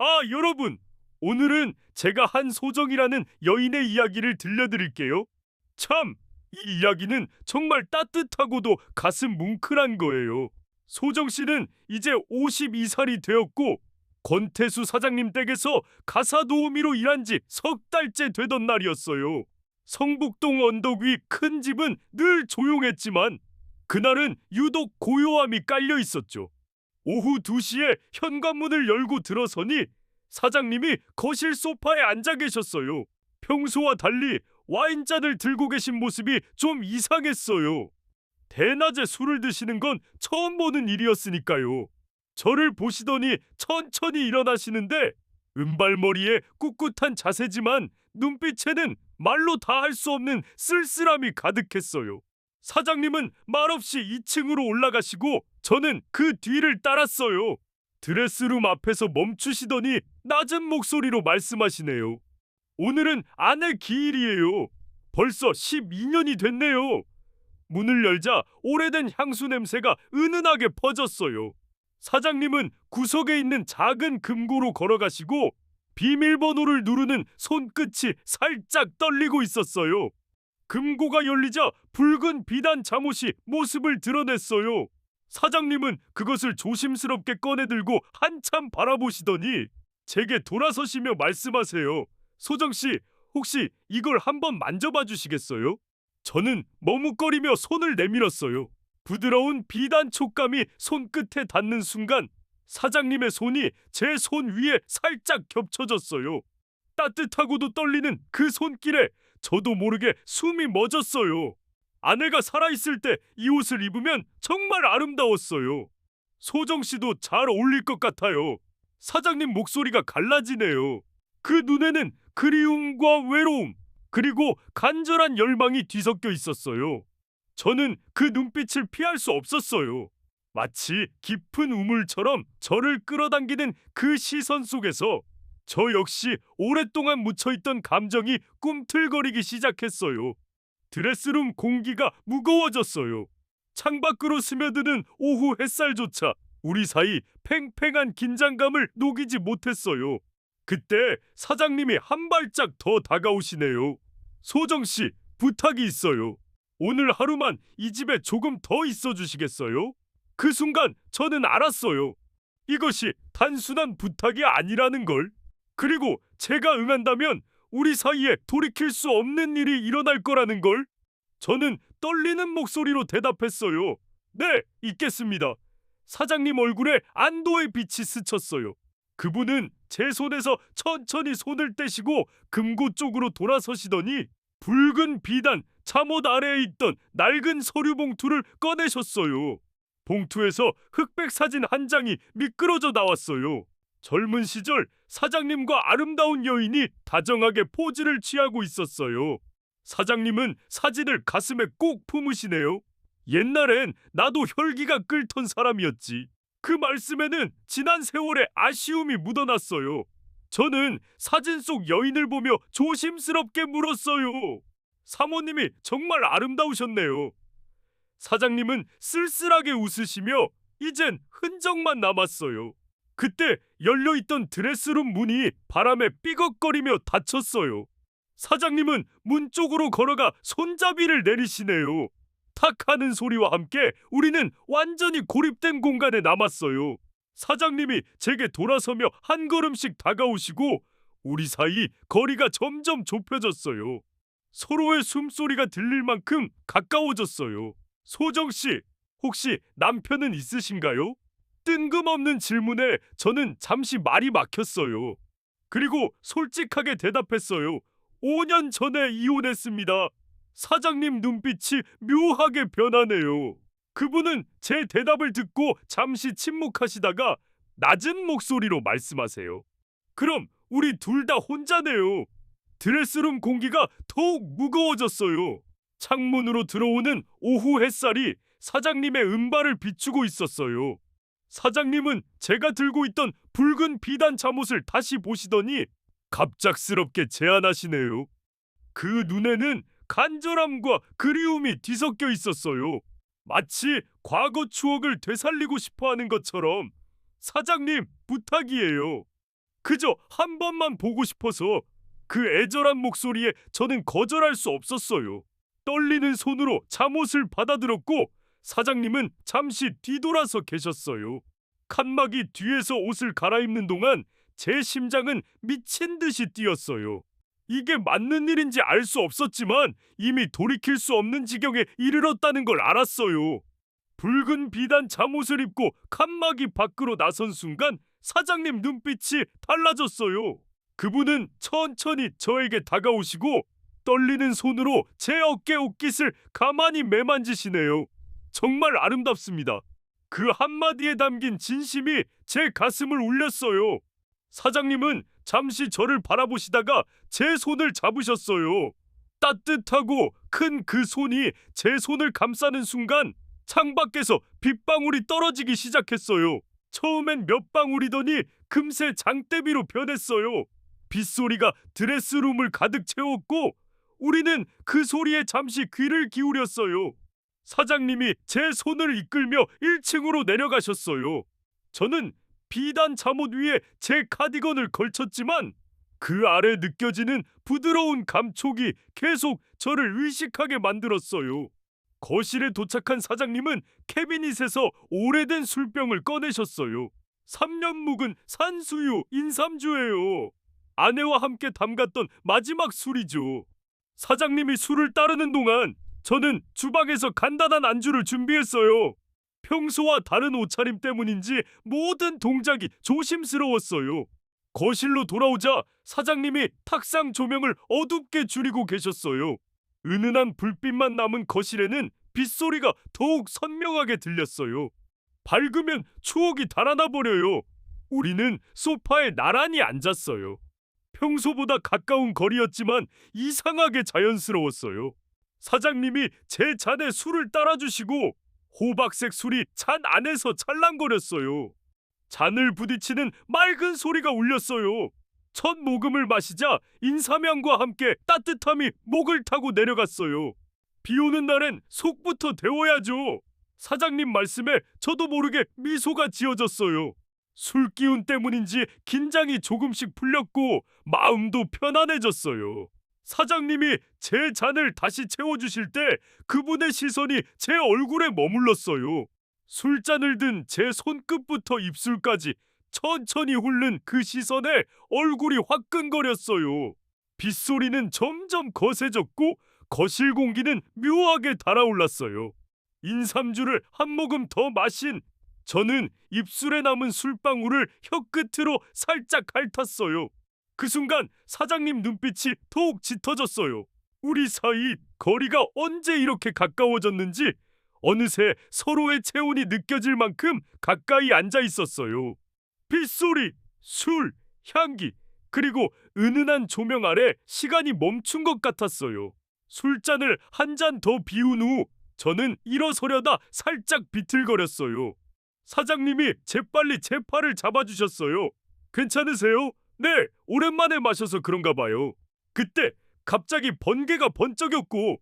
아, 여러분. 오늘은 제가 한 소정이라는 여인의 이야기를 들려드릴게요. 참, 이 이야기는 정말 따뜻하고도 가슴 뭉클한 거예요. 소정 씨는 이제 52살이 되었고 권태수 사장님 댁에서 가사 도우미로 일한 지 석 달째 되던 날이었어요. 성북동 언덕 위 큰 집은 늘 조용했지만 그날은 유독 고요함이 깔려 있었죠. 오후 2시에 현관문을 열고 들어서니 사장님이 거실 소파에 앉아 계셨어요. 평소와 달리 와인잔을 들고 계신 모습이 좀 이상했어요. 대낮에 술을 드시는 건 처음 보는 일이었으니까요. 저를 보시더니 천천히 일어나시는데 은발머리에 꿋꿋한 자세지만 눈빛에는 말로 다 할 수 없는 쓸쓸함이 가득했어요. 사장님은 말없이 2층으로 올라가시고 저는 그 뒤를 따랐어요. 드레스룸 앞에서 멈추시더니 낮은 목소리로 말씀하시네요. 오늘은 아내 기일이에요. 벌써 12년이 됐네요. 문을 열자 오래된 향수 냄새가 은은하게 퍼졌어요. 사장님은 구석에 있는 작은 금고로 걸어가시고 비밀번호를 누르는 손끝이 살짝 떨리고 있었어요. 금고가 열리자 붉은 비단 잠옷이 모습을 드러냈어요. 사장님은 그것을 조심스럽게 꺼내들고 한참 바라보시더니 제게 돌아서시며 말씀하세요. 소정 씨, 혹시 이걸 한번 만져봐 주시겠어요? 저는 머뭇거리며 손을 내밀었어요. 부드러운 비단 촉감이 손끝에 닿는 순간 사장님의 손이 제 손 위에 살짝 겹쳐졌어요. 따뜻하고도 떨리는 그 손길에 저도 모르게 숨이 멎었어요. 아내가 살아있을 때 이 옷을 입으면 정말 아름다웠어요. 소정 씨도 잘 어울릴 것 같아요. 사장님 목소리가 갈라지네요. 그 눈에는 그리움과 외로움, 그리고 간절한 열망이 뒤섞여 있었어요. 저는 그 눈빛을 피할 수 없었어요. 마치 깊은 우물처럼 저를 끌어당기는 그 시선 속에서 저 역시 오랫동안 묻혀있던 감정이 꿈틀거리기 시작했어요. 드레스룸 공기가 무거워졌어요. 창밖으로 스며드는 오후 햇살조차 우리 사이 팽팽한 긴장감을 녹이지 못했어요. 그때 사장님이 한 발짝 더 다가오시네요. 소정 씨, 부탁이 있어요. 오늘 하루만 이 집에 조금 더 있어 주시겠어요? 그 순간 저는 알았어요. 이것이 단순한 부탁이 아니라는 걸. 그리고 제가 응한다면 우리 사이에 돌이킬 수 없는 일이 일어날 거라는 걸. 저는 떨리는 목소리로 대답했어요. 네, 있겠습니다. 사장님 얼굴에 안도의 빛이 스쳤어요. 그분은 제 손에서 천천히 손을 떼시고 금고 쪽으로 돌아서시더니 붉은 비단 잠옷 아래에 있던 낡은 서류 봉투를 꺼내셨어요. 봉투에서 흑백 사진 한 장이 미끄러져 나왔어요. 젊은 시절 사장님과 아름다운 여인이 다정하게 포즈를 취하고 있었어요. 사장님은 사진을 가슴에 꼭 품으시네요. 옛날엔 나도 혈기가 끓던 사람이었지. 그 말씀에는 지난 세월의 아쉬움이 묻어났어요. 저는 사진 속 여인을 보며 조심스럽게 물었어요. 사모님이 정말 아름다우셨네요. 사장님은 쓸쓸하게 웃으시며 이젠 흔적만 남았어요. 그때 열려있던 드레스룸 문이 바람에 삐걱거리며 닫혔어요. 사장님은 문 쪽으로 걸어가 손잡이를 내리시네요. 탁 하는 소리와 함께 우리는 완전히 고립된 공간에 남았어요. 사장님이 제게 돌아서며 한 걸음씩 다가오시고 우리 사이 거리가 점점 좁혀졌어요. 서로의 숨소리가 들릴 만큼 가까워졌어요. 소정 씨, 혹시 남편은 있으신가요? 뜬금없는 질문에 저는 잠시 말이 막혔어요. 그리고 솔직하게 대답했어요. 5년 전에 이혼했습니다. 사장님 눈빛이 묘하게 변하네요. 그분은 제 대답을 듣고 잠시 침묵하시다가 낮은 목소리로 말씀하세요. 그럼 우리 둘 다 혼자네요. 드레스룸 공기가 더욱 무거워졌어요. 창문으로 들어오는 오후 햇살이 사장님의 은발을 비추고 있었어요. 사장님은 제가 들고 있던 붉은 비단 잠옷을 다시 보시더니 갑작스럽게 제안하시네요. 그 눈에는 간절함과 그리움이 뒤섞여 있었어요. 마치 과거 추억을 되살리고 싶어 하는 것처럼 사장님 부탁이에요. 그저 한 번만 보고 싶어서 그 애절한 목소리에 저는 거절할 수 없었어요. 떨리는 손으로 잠옷을 받아들었고 사장님은 잠시 뒤돌아서 계셨어요. 칸막이 뒤에서 옷을 갈아입는 동안 제 심장은 미친 듯이 뛰었어요. 이게 맞는 일인지 알 수 없었지만 이미 돌이킬 수 없는 지경에 이르렀다는 걸 알았어요. 붉은 비단 잠옷을 입고 칸막이 밖으로 나선 순간 사장님 눈빛이 달라졌어요. 그분은 천천히 저에게 다가오시고 떨리는 손으로 제 어깨 옷깃을 가만히 매만지시네요. 정말 아름답습니다. 그 한마디에 담긴 진심이 제 가슴을 울렸어요. 사장님은 잠시 저를 바라보시다가 제 손을 잡으셨어요. 따뜻하고 큰 그 손이 제 손을 감싸는 순간 창밖에서 빗방울이 떨어지기 시작했어요. 처음엔 몇 방울이더니 금세 장대비로 변했어요. 빗소리가 드레스룸을 가득 채웠고 우리는 그 소리에 잠시 귀를 기울였어요. 사장님이 제 손을 이끌며 1층으로 내려가셨어요. 저는 비단 잠옷 위에 제 카디건을 걸쳤지만 그 아래 느껴지는 부드러운 감촉이 계속 저를 의식하게 만들었어요. 거실에 도착한 사장님은 캐비닛에서 오래된 술병을 꺼내셨어요. 3년 묵은 산수유 인삼주예요. 아내와 함께 담갔던 마지막 술이죠. 사장님이 술을 따르는 동안 저는 주방에서 간단한 안주를 준비했어요. 평소와 다른 옷차림 때문인지 모든 동작이 조심스러웠어요. 거실로 돌아오자 사장님이 탁상 조명을 어둡게 줄이고 계셨어요. 은은한 불빛만 남은 거실에는 빗소리가 더욱 선명하게 들렸어요. 밝으면 추억이 달아나 버려요. 우리는 소파에 나란히 앉았어요. 평소보다 가까운 거리였지만 이상하게 자연스러웠어요. 사장님이 제 잔에 술을 따라주시고 호박색 술이 잔 안에서 찰랑거렸어요. 잔을 부딪히는 맑은 소리가 울렸어요. 첫 모금을 마시자 인삼향과 함께 따뜻함이 목을 타고 내려갔어요. 비 오는 날엔 속부터 데워야죠. 사장님 말씀에 저도 모르게 미소가 지어졌어요. 술 기운 때문인지 긴장이 조금씩 풀렸고 마음도 편안해졌어요. 사장님이 제 잔을 다시 채워주실 때 그분의 시선이 제 얼굴에 머물렀어요. 술잔을 든 제 손끝부터 입술까지 천천히 훑는 그 시선에 얼굴이 화끈거렸어요. 빗소리는 점점 거세졌고 거실 공기는 묘하게 달아올랐어요. 인삼주를 한 모금 더 마신 저는 입술에 남은 술방울을 혀끝으로 살짝 핥았어요. 그 순간 사장님 눈빛이 더욱 짙어졌어요. 우리 사이 거리가 언제 이렇게 가까워졌는지 어느새 서로의 체온이 느껴질 만큼 가까이 앉아 있었어요. 빗소리, 술, 향기, 그리고 은은한 조명 아래 시간이 멈춘 것 같았어요. 술잔을 한 잔 더 비운 후 저는 일어서려다 살짝 비틀거렸어요. 사장님이 재빨리 제 팔을 잡아주셨어요. 괜찮으세요? 네, 오랜만에 마셔서 그런가 봐요. 그때 갑자기 번개가 번쩍였고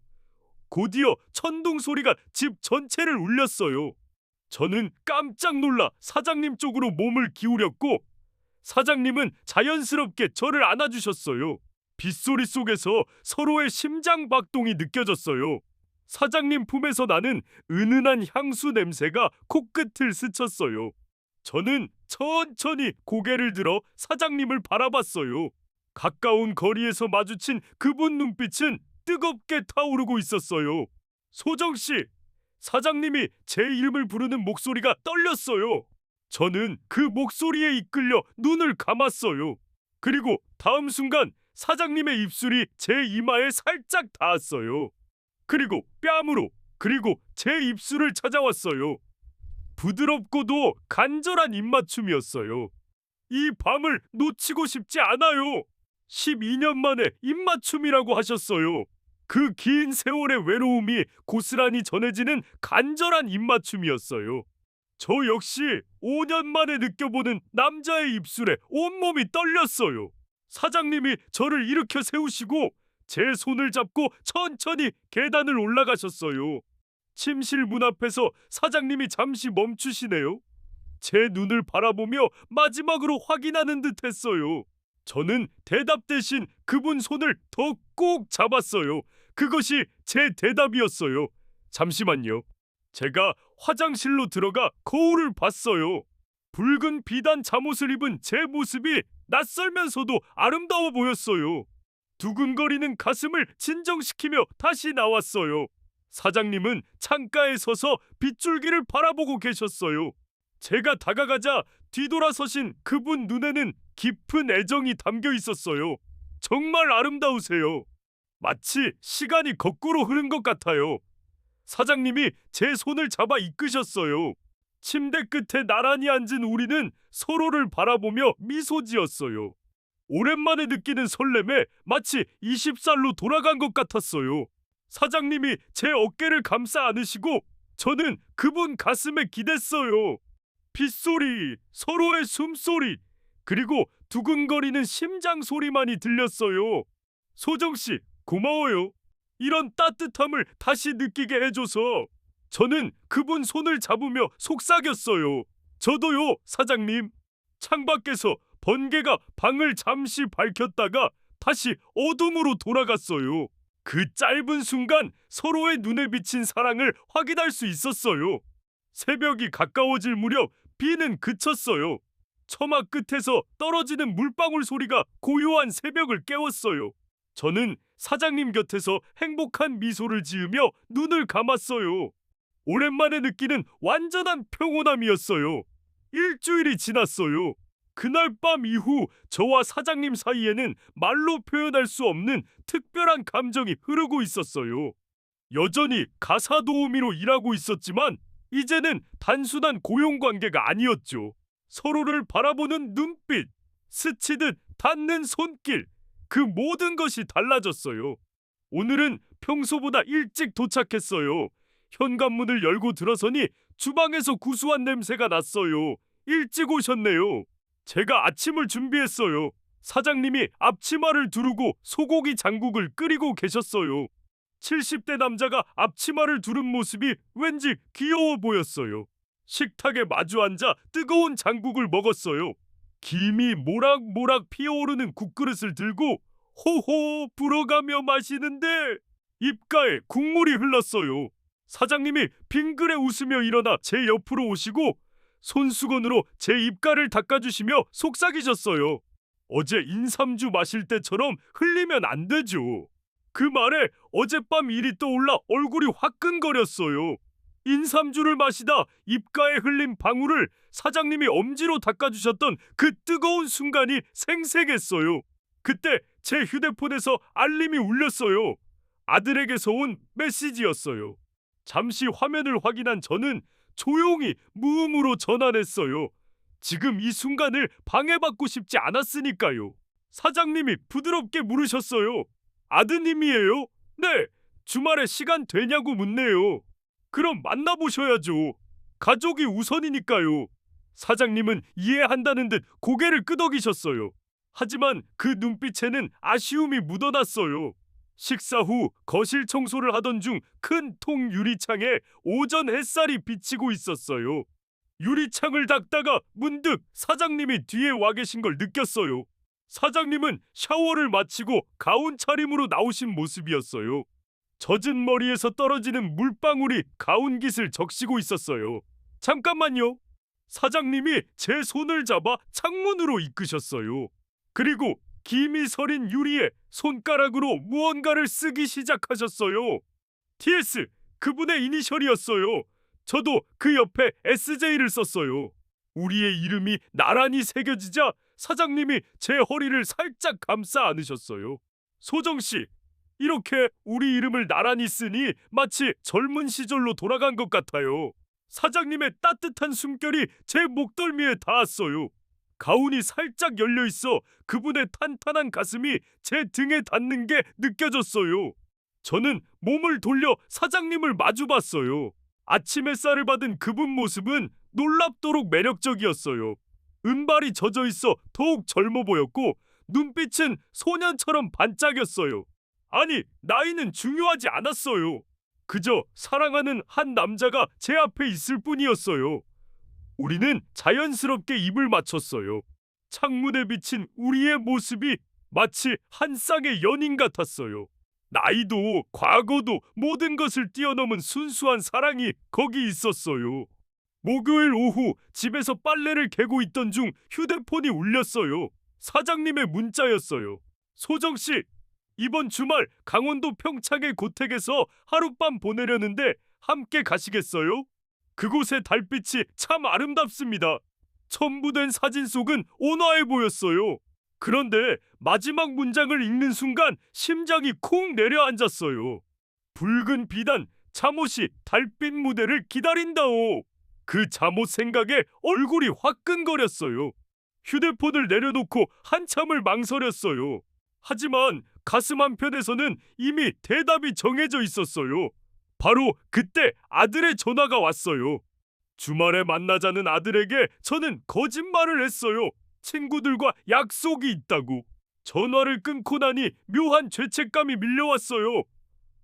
곧이어 천둥 소리가 집 전체를 울렸어요. 저는 깜짝 놀라 사장님 쪽으로 몸을 기울였고 사장님은 자연스럽게 저를 안아주셨어요. 빗소리 속에서 서로의 심장 박동이 느껴졌어요. 사장님 품에서 나는 은은한 향수 냄새가 코끝을 스쳤어요. 저는 천천히 고개를 들어 사장님을 바라봤어요. 가까운 거리에서 마주친 그분 눈빛은 뜨겁게 타오르고 있었어요. 소정 씨, 사장님이 제 이름을 부르는 목소리가 떨렸어요. 저는 그 목소리에 이끌려 눈을 감았어요. 그리고 다음 순간 사장님의 입술이 제 이마에 살짝 닿았어요. 그리고 뺨으로 그리고 제 입술을 찾아왔어요. 부드럽고도 간절한 입맞춤이었어요. 이 밤을 놓치고 싶지 않아요. 12년 만에 입맞춤이라고 하셨어요. 그 긴 세월의 외로움이 고스란히 전해지는 간절한 입맞춤이었어요. 저 역시 5년 만에 느껴보는 남자의 입술에 온몸이 떨렸어요. 사장님이 저를 일으켜 세우시고 제 손을 잡고 천천히 계단을 올라가셨어요. 침실 문 앞에서 사장님이 잠시 멈추시네요. 제 눈을 바라보며 마지막으로 확인하는 듯 했어요. 저는 대답 대신 그분 손을 더 꼭 잡았어요. 그것이 제 대답이었어요. 잠시만요. 제가 화장실로 들어가 거울을 봤어요. 붉은 비단 잠옷을 입은 제 모습이 낯설면서도 아름다워 보였어요. 두근거리는 가슴을 진정시키며 다시 나왔어요. 사장님은 창가에 서서 빗줄기를 바라보고 계셨어요. 제가 다가가자 뒤돌아서신 그분 눈에는 깊은 애정이 담겨 있었어요. 정말 아름다우세요. 마치 시간이 거꾸로 흐른 것 같아요. 사장님이 제 손을 잡아 이끄셨어요. 침대 끝에 나란히 앉은 우리는 서로를 바라보며 미소 지었어요. 오랜만에 느끼는 설렘에 마치 20살로 돌아간 것 같았어요. 사장님이 제 어깨를 감싸 안으시고 저는 그분 가슴에 기댔어요. 빗소리, 서로의 숨소리, 그리고 두근거리는 심장 소리만이 들렸어요. 소정 씨, 고마워요. 이런 따뜻함을 다시 느끼게 해줘서 저는 그분 손을 잡으며 속삭였어요. 저도요, 사장님. 창밖에서 번개가 방을 잠시 밝혔다가 다시 어둠으로 돌아갔어요. 그 짧은 순간 서로의 눈에 비친 사랑을 확인할 수 있었어요. 새벽이 가까워질 무렵 비는 그쳤어요. 처마 끝에서 떨어지는 물방울 소리가 고요한 새벽을 깨웠어요. 저는 사장님 곁에서 행복한 미소를 지으며 눈을 감았어요. 오랜만에 느끼는 완전한 평온함이었어요. 일주일이 지났어요. 그날 밤 이후 저와 사장님 사이에는 말로 표현할 수 없는 특별한 감정이 흐르고 있었어요. 여전히 가사 도우미로 일하고 있었지만 이제는 단순한 고용 관계가 아니었죠. 서로를 바라보는 눈빛, 스치듯 닿는 손길, 그 모든 것이 달라졌어요. 오늘은 평소보다 일찍 도착했어요. 현관문을 열고 들어서니 주방에서 구수한 냄새가 났어요. 일찍 오셨네요. 제가 아침을 준비했어요. 사장님이 앞치마를 두르고 소고기 장국을 끓이고 계셨어요. 70대 남자가 앞치마를 두른 모습이 왠지 귀여워 보였어요. 식탁에 마주 앉아 뜨거운 장국을 먹었어요. 김이 모락모락 피어오르는 국그릇을 들고 호호 불어가며 마시는데 입가에 국물이 흘렀어요. 사장님이 빙그레 웃으며 일어나 제 옆으로 오시고 손수건으로 제 입가를 닦아주시며 속삭이셨어요. 어제 인삼주 마실 때처럼 흘리면 안 되죠. 그 말에 어젯밤 일이 떠올라 얼굴이 화끈거렸어요. 인삼주를 마시다 입가에 흘린 방울을 사장님이 엄지로 닦아주셨던 그 뜨거운 순간이 생생했어요. 그때 제 휴대폰에서 알림이 울렸어요. 아들에게서 온 메시지였어요. 잠시 화면을 확인한 저는 조용히 무음으로 전환했어요. 지금 이 순간을 방해받고 싶지 않았으니까요. 사장님이 부드럽게 물으셨어요. 아드님이에요? 네. 주말에 시간 되냐고 묻네요. 그럼 만나보셔야죠. 가족이 우선이니까요. 사장님은 이해한다는 듯 고개를 끄덕이셨어요. 하지만 그 눈빛에는 아쉬움이 묻어났어요. 식사 후 거실 청소를 하던 중 큰 통 유리창에 오전 햇살이 비치고 있었어요. 유리창을 닦다가 문득 사장님이 뒤에 와 계신 걸 느꼈어요. 사장님은 샤워를 마치고 가운 차림으로 나오신 모습이었어요. 젖은 머리에서 떨어지는 물방울이 가운 깃을 적시고 있었어요. 잠깐만요. 사장님이 제 손을 잡아 창문으로 이끄셨어요. 그리고 김이 서린 유리에 손가락으로 무언가를 쓰기 시작하셨어요. TS 그분의 이니셜이었어요. 저도 그 옆에 SJ를 썼어요. 우리의 이름이 나란히 새겨지자 사장님이 제 허리를 살짝 감싸 안으셨어요. 소정 씨, 이렇게 우리 이름을 나란히 쓰니 마치 젊은 시절로 돌아간 것 같아요. 사장님의 따뜻한 숨결이 제 목덜미에 닿았어요. 가운이 살짝 열려 있어 그분의 탄탄한 가슴이 제 등에 닿는 게 느껴졌어요. 저는 몸을 돌려 사장님을 마주봤어요. 아침 햇살을 받은 그분 모습은 놀랍도록 매력적이었어요. 은발이 젖어 있어 더욱 젊어 보였고 눈빛은 소년처럼 반짝였어요. 아니, 나이는 중요하지 않았어요. 그저 사랑하는 한 남자가 제 앞에 있을 뿐이었어요. 우리는 자연스럽게 입을 맞췄어요. 창문에 비친 우리의 모습이 마치 한 쌍의 연인 같았어요. 나이도 과거도 모든 것을 뛰어넘은 순수한 사랑이 거기 있었어요. 목요일 오후 집에서 빨래를 개고 있던 중 휴대폰이 울렸어요. 사장님의 문자였어요. 소정 씨, 이번 주말 강원도 평창의 고택에서 하룻밤 보내려는데 함께 가시겠어요? 그곳의 달빛이 참 아름답습니다. 첨부된 사진 속은 온화해 보였어요. 그런데 마지막 문장을 읽는 순간 심장이 쿵 내려앉았어요. 붉은 비단 잠옷이 달빛 무대를 기다린다오. 그 잠옷 생각에 얼굴이 화끈거렸어요. 휴대폰을 내려놓고 한참을 망설였어요. 하지만 가슴 한편에서는 이미 대답이 정해져 있었어요. 바로 그때 아들의 전화가 왔어요. 주말에 만나자는 아들에게 저는 거짓말을 했어요. 친구들과 약속이 있다고. 전화를 끊고 나니 묘한 죄책감이 밀려왔어요.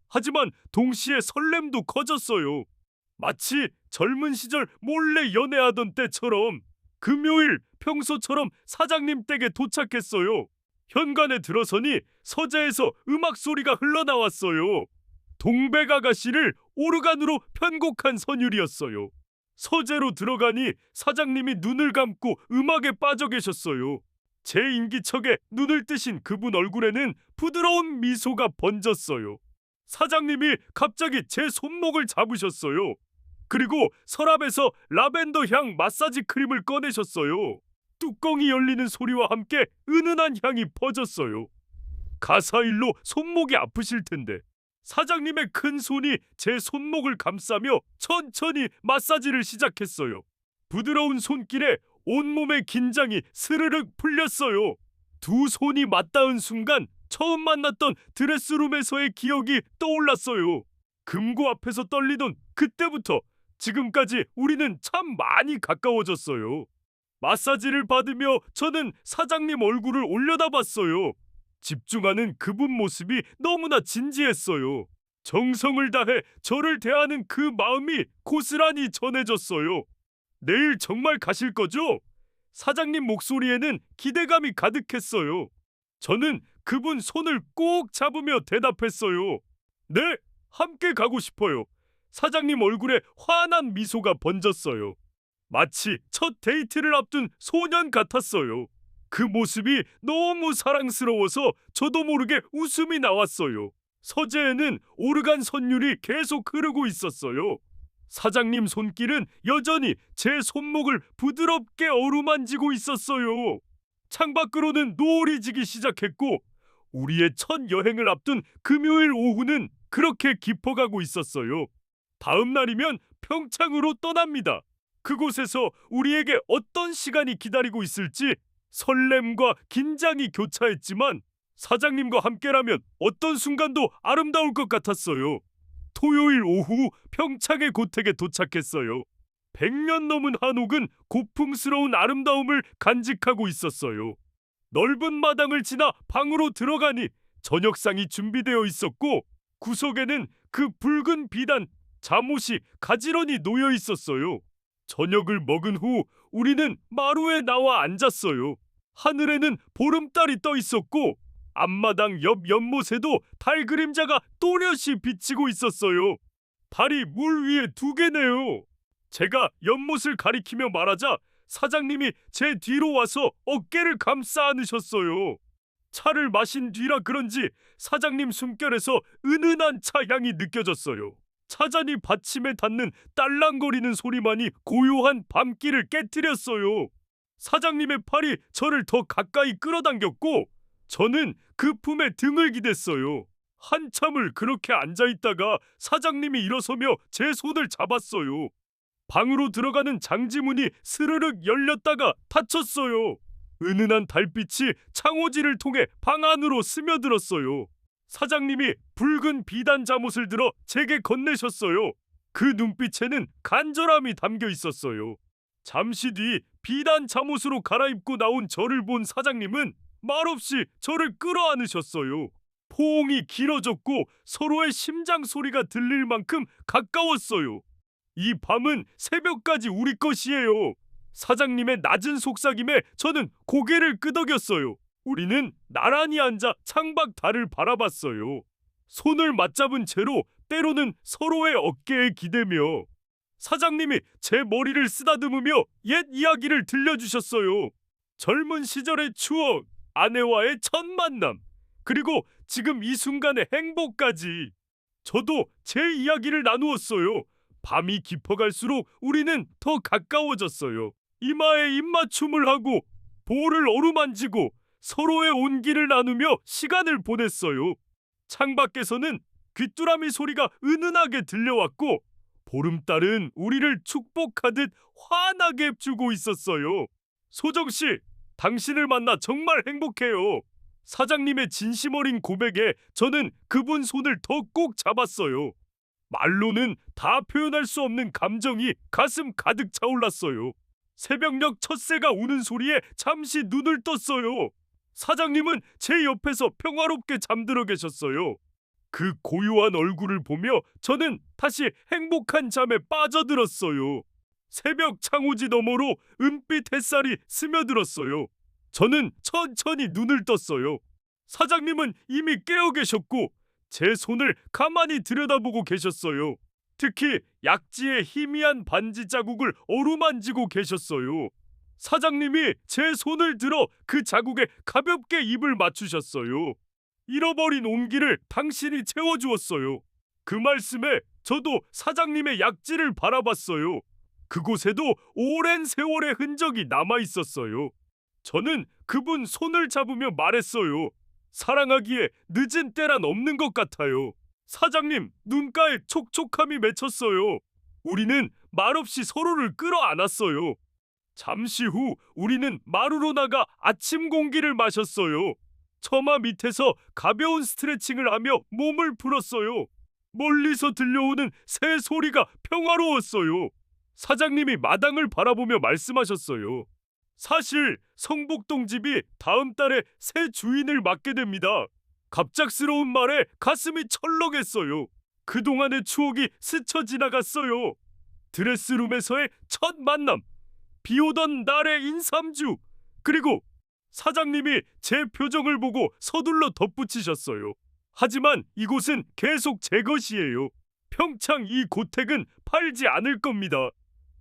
하지만 동시에 설렘도 커졌어요. 마치 젊은 시절 몰래 연애하던 때처럼 금요일 평소처럼 사장님 댁에 도착했어요. 현관에 들어서니 서재에서 음악 소리가 흘러나왔어요. 동백 아가씨를 오르간으로 편곡한 선율이었어요. 서재로 들어가니 사장님이 눈을 감고 음악에 빠져 계셨어요. 제 인기척에 눈을 뜨신 그분 얼굴에는 부드러운 미소가 번졌어요. 사장님이 갑자기 제 손목을 잡으셨어요. 그리고 서랍에서 라벤더 향 마사지 크림을 꺼내셨어요. 뚜껑이 열리는 소리와 함께 은은한 향이 퍼졌어요. 가사일로 손목이 아프실 텐데 사장님의 큰 손이 제 손목을 감싸며 천천히 마사지를 시작했어요. 부드러운 손길에 온몸의 긴장이 스르륵 풀렸어요. 두 손이 맞닿은 순간 처음 만났던 드레스룸에서의 기억이 떠올랐어요. 금고 앞에서 떨리던 그때부터 지금까지 우리는 참 많이 가까워졌어요. 마사지를 받으며 저는 사장님 얼굴을 올려다봤어요. 집중하는 그분 모습이 너무나 진지했어요. 정성을 다해 저를 대하는 그 마음이 고스란히 전해졌어요. 내일 정말 가실 거죠? 사장님 목소리에는 기대감이 가득했어요. 저는 그분 손을 꼭 잡으며 대답했어요. 네, 함께 가고 싶어요. 사장님 얼굴에 환한 미소가 번졌어요. 마치 첫 데이트를 앞둔 소년 같았어요. 그 모습이 너무 사랑스러워서 저도 모르게 웃음이 나왔어요. 서재에는 오르간 선율이 계속 흐르고 있었어요. 사장님 손길은 여전히 제 손목을 부드럽게 어루만지고 있었어요. 창밖으로는 노을이 지기 시작했고 우리의 첫 여행을 앞둔 금요일 오후는 그렇게 깊어가고 있었어요. 다음 날이면 평창으로 떠납니다. 그곳에서 우리에게 어떤 시간이 기다리고 있을지 설렘과 긴장이 교차했지만 사장님과 함께라면 어떤 순간도 아름다울 것 같았어요. 토요일 오후 평창의 고택에 도착했어요. 100년 넘은 한옥은 고풍스러운 아름다움을 간직하고 있었어요. 넓은 마당을 지나 방으로 들어가니 저녁상이 준비되어 있었고 구석에는 그 붉은 비단 잠옷이 가지런히 놓여 있었어요. 저녁을 먹은 후 우리는 마루에 나와 앉았어요. 하늘에는 보름달이 떠 있었고 앞마당 옆 연못에도 달 그림자가 또렷이 비치고 있었어요. 달이 물 위에 두 개네요. 제가 연못을 가리키며 말하자 사장님이 제 뒤로 와서 어깨를 감싸 안으셨어요. 차를 마신 뒤라 그런지 사장님 숨결에서 은은한 차 향이 느껴졌어요. 차잔이 받침에 닿는 딸랑거리는 소리만이 고요한 밤길을 깨뜨렸어요. 사장님의 팔이 저를 더 가까이 끌어당겼고 저는 그 품에 등을 기댔어요. 한참을 그렇게 앉아 있다가 사장님이 일어서며 제 손을 잡았어요. 방으로 들어가는 장지문이 스르륵 열렸다가 닫혔어요. 은은한 달빛이 창호지를 통해 방 안으로 스며들었어요. 사장님이 붉은 비단 잠옷을 들어 제게 건네셨어요. 그 눈빛에는 간절함이 담겨 있었어요. 잠시 뒤 비단 잠옷으로 갈아입고 나온 저를 본 사장님은 말없이 저를 끌어안으셨어요. 포옹이 길어졌고 서로의 심장 소리가 들릴 만큼 가까웠어요. 이 밤은 새벽까지 우리 것이에요. 사장님의 낮은 속삭임에 저는 고개를 끄덕였어요. 우리는 나란히 앉아 창밖 달을 바라봤어요. 손을 맞잡은 채로 때로는 서로의 어깨에 기대며 사장님이 제 머리를 쓰다듬으며 옛 이야기를 들려주셨어요. 젊은 시절의 추억, 아내와의 첫 만남, 그리고 지금 이 순간의 행복까지. 저도 제 이야기를 나누었어요. 밤이 깊어갈수록 우리는 더 가까워졌어요. 이마에 입맞춤을 하고 볼을 어루만지고 서로의 온기를 나누며 시간을 보냈어요. 창밖에서는 귀뚜라미 소리가 은은하게 들려왔고 보름달은 우리를 축복하듯 환하게 주고 있었어요. 소정 씨, 당신을 만나 정말 행복해요. 사장님의 진심 어린 고백에 저는 그분 손을 더 꼭 잡았어요. 말로는 다 표현할 수 없는 감정이 가슴 가득 차올랐어요. 새벽녘 첫새가 우는 소리에 잠시 눈을 떴어요. 사장님은 제 옆에서 평화롭게 잠들어 계셨어요. 그 고요한 얼굴을 보며 저는 다시 행복한 잠에 빠져들었어요. 새벽 창호지 너머로 은빛 햇살이 스며들었어요. 저는 천천히 눈을 떴어요. 사장님은 이미 깨어 계셨고 제 손을 가만히 들여다보고 계셨어요. 특히 약지의 희미한 반지 자국을 어루만지고 계셨어요. 사장님이 제 손을 들어 그 자국에 가볍게 입을 맞추셨어요. 잃어버린 온기를 당신이 채워주었어요. 그 말씀에 저도 사장님의 약지를 바라봤어요. 그곳에도 오랜 세월의 흔적이 남아 있었어요. 저는 그분 손을 잡으며 말했어요. 사랑하기에 늦은 때란 없는 것 같아요. 사장님, 눈가에 촉촉함이 맺혔어요. 우리는 말없이 서로를 끌어안았어요. 잠시 후 우리는 마루로 나가 아침 공기를 마셨어요. 처마 밑에서 가벼운 스트레칭을 하며 몸을 풀었어요. 멀리서 들려오는 새 소리가 평화로웠어요. 사장님이 마당을 바라보며 말씀하셨어요. 사실 성북동 집이 다음 달에 새 주인을 맡게 됩니다. 갑작스러운 말에 가슴이 철렁했어요. 그동안의 추억이 스쳐 지나갔어요. 드레스룸에서의 첫 만남, 비 오던 날의 인삼주, 그리고 사장님이 제 표정을 보고 서둘러 덧붙이셨어요. 하지만 이곳은 계속 제 것이에요. 평창 이 고택은 팔지 않을 겁니다.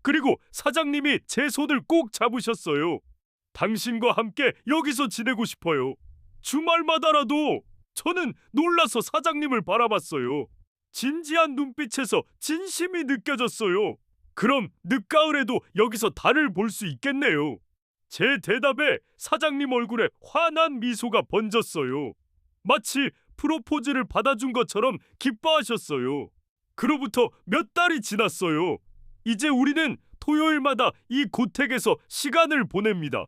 그리고 사장님이 제 손을 꼭 잡으셨어요. 당신과 함께 여기서 지내고 싶어요. 주말마다라도 저는 놀라서 사장님을 바라봤어요. 진지한 눈빛에서 진심이 느껴졌어요. 그럼 늦가을에도 여기서 달을 볼 수 있겠네요. 제 대답에 사장님 얼굴에 환한 미소가 번졌어요. 마치 프로포즈를 받아준 것처럼 기뻐하셨어요. 그로부터 몇 달이 지났어요. 이제 우리는 토요일마다 이 고택에서 시간을 보냅니다.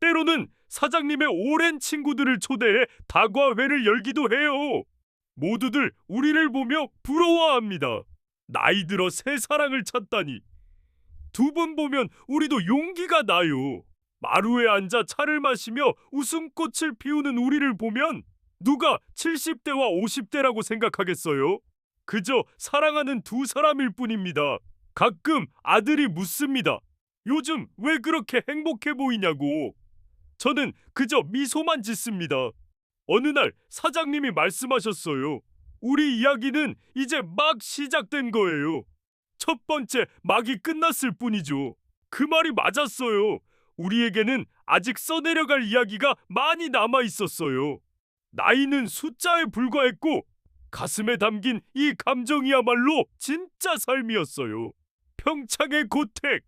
때로는 사장님의 오랜 친구들을 초대해 다과회를 열기도 해요. 모두들 우리를 보며 부러워합니다. 나이 들어 새 사랑을 찾다니. 두번 보면 우리도 용기가 나요. 마루에 앉아 차를 마시며 웃음꽃을 피우는 우리를 보면 누가 70대와 50대라고 생각하겠어요? 그저 사랑하는 두 사람일 뿐입니다. 가끔 아들이 묻습니다. 요즘 왜 그렇게 행복해 보이냐고. 저는 그저 미소만 짓습니다. 어느 날 사장님이 말씀하셨어요. 우리 이야기는 이제 막 시작된 거예요. 첫 번째 막이 끝났을 뿐이죠. 그 말이 맞았어요. 우리에게는 아직 써내려갈 이야기가 많이 남아 있었어요. 나이는 숫자에 불과했고 가슴에 담긴 이 감정이야말로 진짜 삶이었어요. 평창의 고택,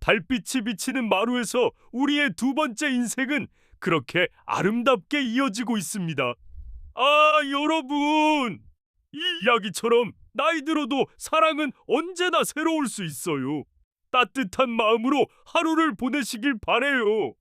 달빛이 비치는 마루에서 우리의 두 번째 인생은 그렇게 아름답게 이어지고 있습니다. 아, 여러분! 이 이야기처럼 나이 들어도 사랑은 언제나 새로울 수 있어요. 따뜻한 마음으로 하루를 보내시길 바래요.